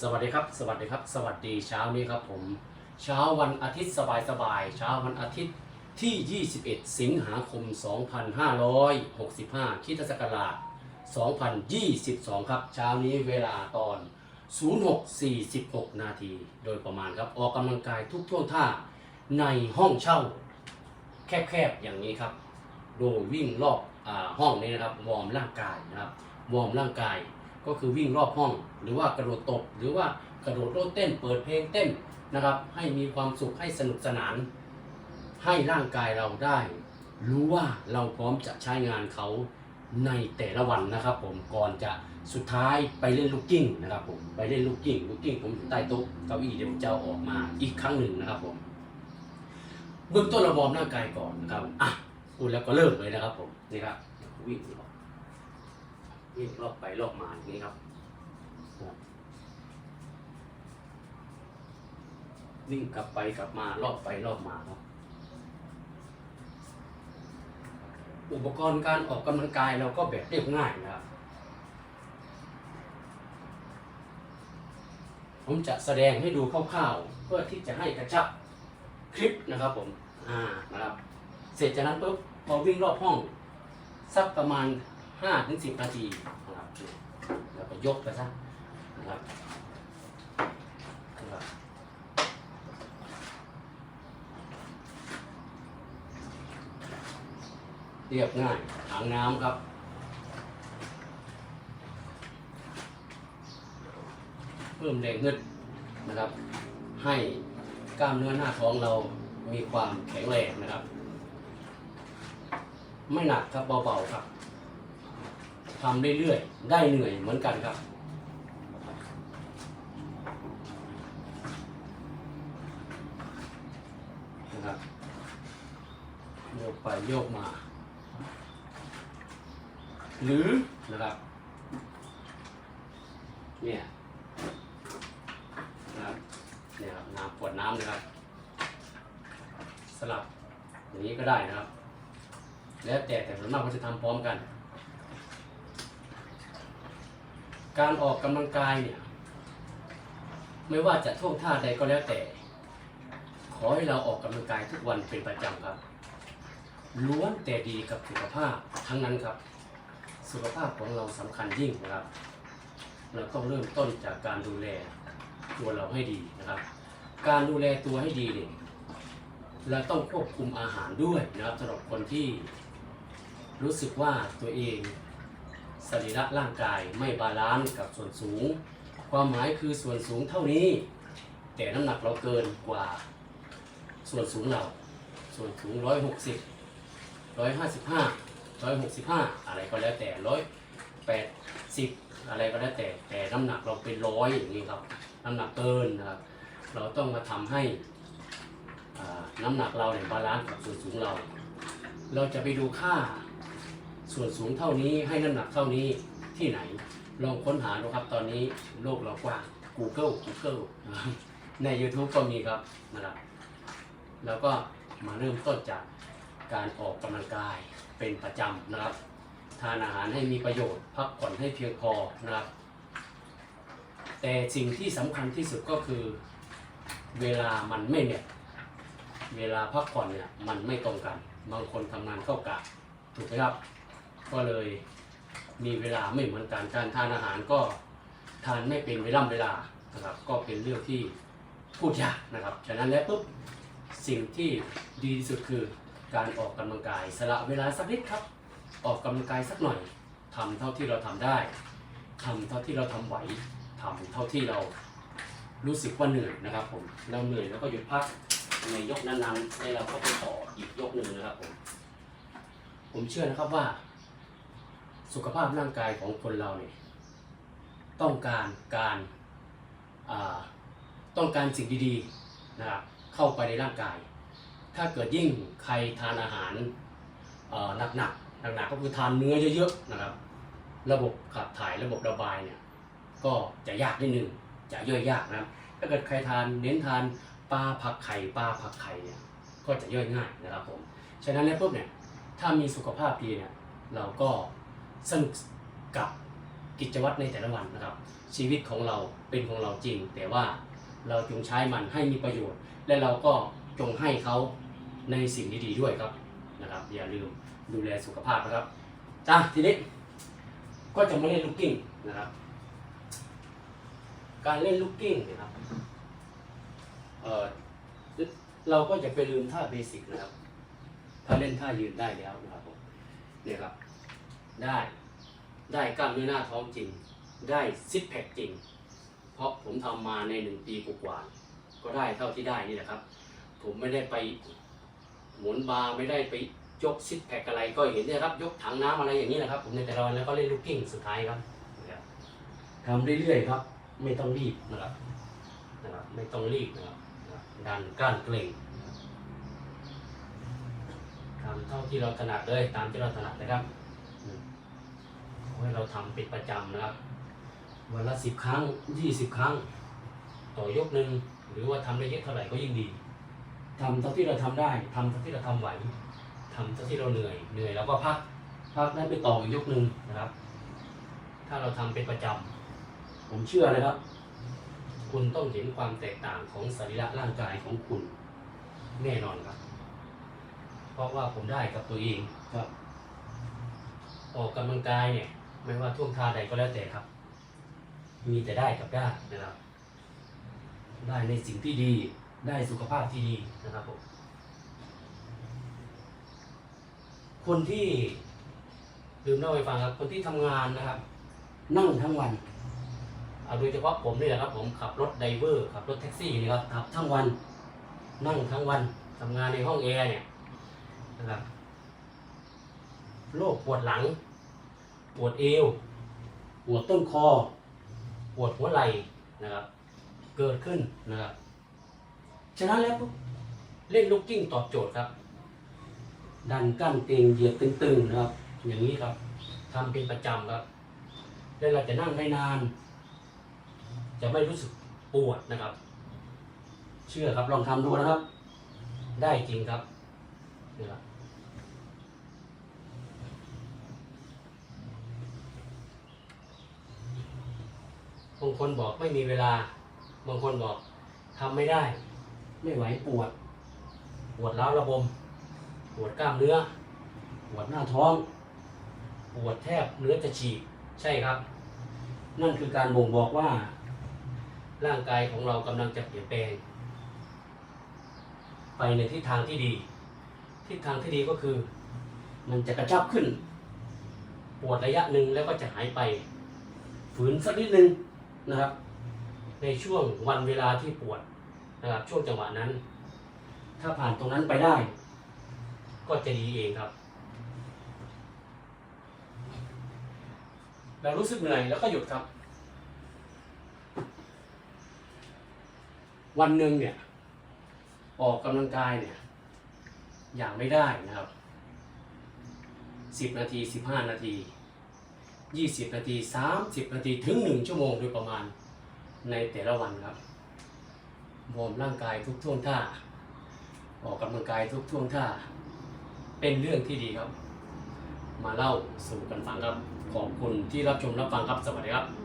สวัสดีครับ สวัสดีครับ สวัสดีเช้านี้ครับผม เช้าวันอาทิตย์สบายสบายๆเช้าวันอาทิตย์ที่ 21 สิงหาคม 2565คิดศักราช2022 ครับ เช้านี้เวลาตอน 0646 นาที โดยประมาณครับ ออกกำลังกายทุกท่วงท่าในห้องเช่า แคบๆ อย่างนี้ครับ โดยวิ่งรอบอห้องนี้นะครับ วอร์มร่างกายนะครับ วอร์มร่างกาย ก็คือวิ่งรอบห้อง หรือว่ากระโดดตบ หรือว่ากระโดดโลดเต้น เปิดเพลงเต้นนะครับ ให้มีความสุขให้สนุกสนาน ให้ร่างกายเราได้ รู้ว่าเราพร้อมจะใช้งานเขาในแต่ละวันนะครับผมก่อนจะสุดท้ายไปเล่นลูกกิ้งนะครับผมไปเล่นลูกกิ้งลูกกิ้งผมอยู่ใต้โต๊ะเก้าอี้เดี๋ยวผมจะอาออกมาอีกครั้งหนึ่งนะครับผมเบื้องต้นเราวอร์มร่างกายก่อนนะครับอะพูดแล้วก็เริ่มเลยนะครับผมนี่ครับวิ่งรอบ วิ่งรอบไปรอบมาอย่างนี้ครับวิ่งกลับไปกลับมารอบไปรอบมาครับ อุปกรณ์การออกกำลังกายเราก็แบบเรียบง่ายนะครับ ผมจะแสดงให้ดูคร่าวๆ เพื่อที่จะให้กระชับคลิปนะครับผม อ่านะครับ เสร็จจากนั้นปุ๊บพอวิ่งรอบห้อง สักประมาณ 5ถึง10นาทีนะครับแล้วก็ยกไปซะนะครับนะครับเรียบง่ายถังน้ำครับเพิ่มแรงฮึดนะครับ ให้กล้ามเนื้อหน้าท้องเรามีความแข็งแรงนะครับ ไม่หนักครับเบาๆครับ ทำเรื่อยๆ ได้เหนื่อยเหมือนกันครับนะครับโยกไปโยกมา หรือนะครับเนี่ยนะครับเนี่ยครับน้ำขวดน้ำนะครับ สลับอย่างนี้ก็ได้นะครับ แล้วแต่แต่ส่วนมากเขาจะทำพร้อมกัน การออกกำลังกายเนี่ย ไม่ว่าจะท่วงท่าใดก็แล้วแต่ ขอให้เราออกกำลังกายทุกวันเป็นประจำครับ ล้วนแต่ดีกับสุขภาพทั้งนั้นครับ สุขภาพของเราสำคัญยิ่งนะครับ เราต้องเริ่มต้นจากการดูแลตัวเราให้ดีนะครับ การดูแลตัวให้ดีเนี่ยเราต้องควบคุมอาหารด้วยนะครับสำหรับคนที่รู้สึกว่าตัวเอง สรีระร่างกายไม่บาลานซ์กับส่วนสูง ความหมายคือส่วนสูงเท่านี้ แต่น้ำหนักเราเกินกว่า ส่วนสูงเรา ส่วนสูง 160 155 165 อะไรก็แล้วแต่180 อะไรก็แล้วแต่ แต่น้ำหนักเราเป็นร้อยอย่างนี้ครับ น้ำหนักเกินนะครับ เราต้องมาทำให้น้ำหนักเราเนี่ยบาลานซ์กับส่วนสูงเรา เราจะไปดูค่า ส่วนสูงเท่านี้ให้น้ำหนักเท่านี้ที่ไหน ลองค้นหาดูครับตอนนี้โลกเรากว้าง Google Google ใน YouTube ก็มีครับนะครับแล้วก็มาเริ่มต้นจากการออกกำลังกายเป็นประจำนะครับ ทานอาหารให้มีประโยชน์ พักผ่อนให้เพียงพอนะครับ แต่สิ่งที่สำคัญที่สุดก็คือ เวลามันไม่เนี่ยเวลาพักผ่อนเนี่ยมันไม่ตรงกัน บางคนทำงานเข้ากะถูกไหมครับ ก็เลยมีเวลาไม่เหมือนกันการทานอาหารก็ทานไม่เป็นเวลาเวลานะครับก็เป็นเรื่องที่พูดยากนะครับฉะนั้นแล้วปุ๊บสิ่งที่ดีที่สุดคือการออกกำลังกายสละเวลาสักนิดครับ ออกกำลังกายสักหน่อยทำเท่าที่เราทำได้ทำเท่าที่เราทำไหวทำเท่าที่เรารู้สึกว่าเหนื่อยนะครับผมเราเหนื่อยแล้วก็หยุดพักในยกนั้นๆแล้วเราก็ไปต่ออีกยกหนึ่งนะครับผมผมเชื่อนะครับว่า สุขภาพร่างกายของคนเราเนี่ยต้องการการต้องการสิ่งดีๆนะครับเข้าไปในร่างกาย ถ้าเกิดยิ่งใครทานอาหารหนักๆหนักๆก็คือทานเนื้อเยอะๆนะครับ ระบบขับถ่ายระบบระบายเนี่ยก็จะยากนิดนึงจะย่อยยากนะครับถ้าเกิดใครทานเน้นทานปลาผักไข่ปลาผักไข่เนี่ยก็จะย่อยง่ายนะครับผมฉะนั้นแล้วปุ๊บเนี่ยถ้ามีสุขภาพดีเนี่ยเราก็ สนุกกับกิจวัตรในแต่ละวันนะครับ ชีวิตของเราเป็นของเราจริง แต่ว่าเราจงใช้มันให้มีประโยชน์ และเราก็จงให้เขาในสิ่งดีๆด้วยครับนะครับ อย่าลืมดูแลสุขภาพนะครับจ้าทีนี้ก็จะมาเล่นลูกกิ้งนะครับ การเล่นลูกกิ้งนะครับเออเราก็จะไปลืมท่าเบสิกนะครับ ถ้าเล่นท่ายืนได้แล้วนะครับผมเนี่ยครับ ได้ ได้กล้ามเนื้อหน้าท้องจริง ได้ซิปแพคจริง เพราะผมทำมาในหนึ่งปีกว่าก็ได้เท่าที่ได้นี่แหละครับ ผมไม่ได้ไปหมุนบาร์ไม่ได้ไปยกซิปแพคอะไรก็เห็นเนี่ยครับ ยกถังน้ำอะไรอย่างนี้แหละครับ ผมในแต่ละวันแล้วก็เล่นลูกกิ้งสุดท้ายครับทำเรื่อยๆครับ ไม่ต้องรีบนะครับนะครับไม่ต้องรีบนะครับดันกลั้นเกร็งทำเท่าที่เราถนัดเลยตามที่เราถนัดนะครับ ให้เราทำเป็นประจำนะครับ วันละสิบครั้งยี่สิบครั้ง ต่อยกหนึ่งหรือว่าทำได้เยอะเท่าไหร่ก็ยิ่งดีทำเท่าที่เราทำได้ทำเท่าที่เราทำไหวทำเท่าที่เราเหนื่อยเหนื่อยแล้วก็พักพักได้ไปต่ออีกยกหนึ่งนะครับ ถ้าเราทำเป็นประจำผมเชื่อเลยครับ คุณต้องเห็นความแตกต่างของสรีระร่างกายของคุณแน่นอนครับ เพราะว่าผมได้กับตัวเองครับ ออกกำลังกายเนี่ย ไม่ว่าท่วงท่าใดก็แล้วแต่ครับ มีแต่ได้กับได้นะครับ ได้ในสิ่งที่ดี ได้สุขภาพที่ดีนะครับผมคนที่ลืมเล่าให้ฟังครับ คนที่ทำงานนะครับ นั่งทั้งวันเอาโดยเฉพาะผมนี่แหละครับ ผมขับรถไดเวอร์ขับรถแท็กซี่นี่ครับขับทั้งวัน นั่งทั้งวันทำงานในห้องแอร์เนี่ยนะครับ โรคปวดหลัง ปวดเอว ปวดต้นคอ ปวดหัวไหล่นะครับ เกิดขึ้นนะครับ ฉะนั้นแล้วเล่นลูกกิ้งตอบโจทย์ครับ ดันกั้นเตียงเหยียดตึงๆนะครับ อย่างนี้ครับทำเป็นประจำครับ แล้วเราจะนั่งได้นาน จะไม่รู้สึกปวดนะครับ เชื่อครับลองทำดูนะครับ ได้จริงครับนี่ครับางคนบอกไม่มีเวลา บางคนบอกทำไม่ได้ ไม่ไหวปวด ปวดร้าวระบม ปวดกล้ามเนื้อ ปวดหน้าท้อง ปวดแทบเนื้อจะฉีก ใช่ครับ นั่นคือการบ่งบอกว่า ร่างกายของเรากำลังจะเปลี่ยนแปลง ไปในทิศทางที่ดี ทิศทางที่ดีก็คือ มันจะกระชับขึ้น ปวดระยะหนึ่งแล้วก็จะหายไปฝืนสักนิดนึง นะครับ ในช่วงวันเวลาที่ปวดนะครับ ช่วงจังหวะนั้น ถ้าผ่านตรงนั้นไปได้ ก็จะดีเองครับเรารู้สึกเหนื่อยแล้วก็หยุดครับ วันหนึ่งเนี่ย ออกกำลังกายเนี่ย อย่างไม่ได้นะครับสิบนาทีสิบห้านาที ยี่สิบนาทีสามสิบนาทีถึงหนึ่งชั่วโมงโดยประมาณในแต่ละวันครับวอร์มร่างกายทุกท่วงท่า ออกกำลังกายทุกท่วงท่า เป็นเรื่องที่ดีครับ มาเล่าสู่กันฟังครับ ขอบคุณที่รับชมรับฟังครับ สวัสดีครับ